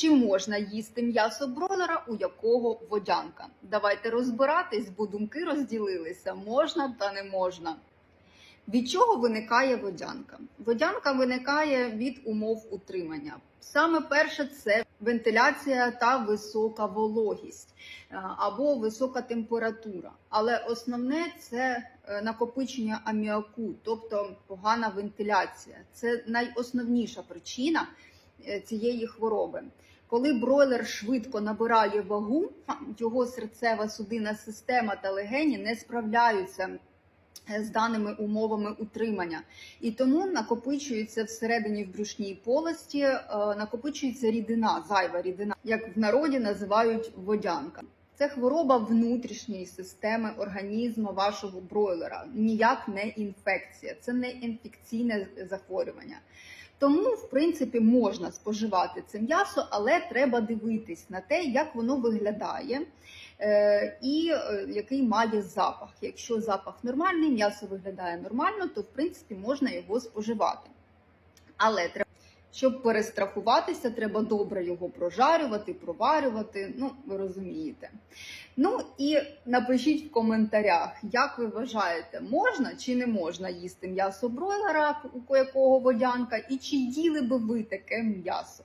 Чи можна їсти м'ясо бройлера, у якого водянка? Давайте розбиратись, бо думки розділилися: можна та не можна. Від чого виникає водянка? Водянка виникає від умов утримання. Саме перше це вентиляція та висока вологість е, або висока температура. Але основне це е, накопичення аміаку, тобто погана вентиляція. Це найосновніша причина цієї хвороби. Коли бройлер швидко набирає вагу, його серцева судинна система та легені не справляються е, з даними умовами утримання, і тому накопичується всередині в брюшній полості, е, накопичується рідина, зайва рідина, як в народі називають водянка. Це хвороба внутрішньої системи організму вашого бройлера, ніяк не інфекція, це не інфекційне захворювання. Тому, в принципі, можна споживати це м'ясо, але треба дивитись на те, як воно виглядає е, і е, який має запах. Якщо запах нормальний, м'ясо виглядає нормально, то в принципі можна його споживати. Але треба. Щоб перестрахуватися, треба добре його прожарювати, проварювати. Ну, ви розумієте. Ну і напишіть в коментарях, як ви вважаєте, можна чи не можна їсти м'ясо бройлера, у якого водянка, і чи їли би ви таке м'ясо?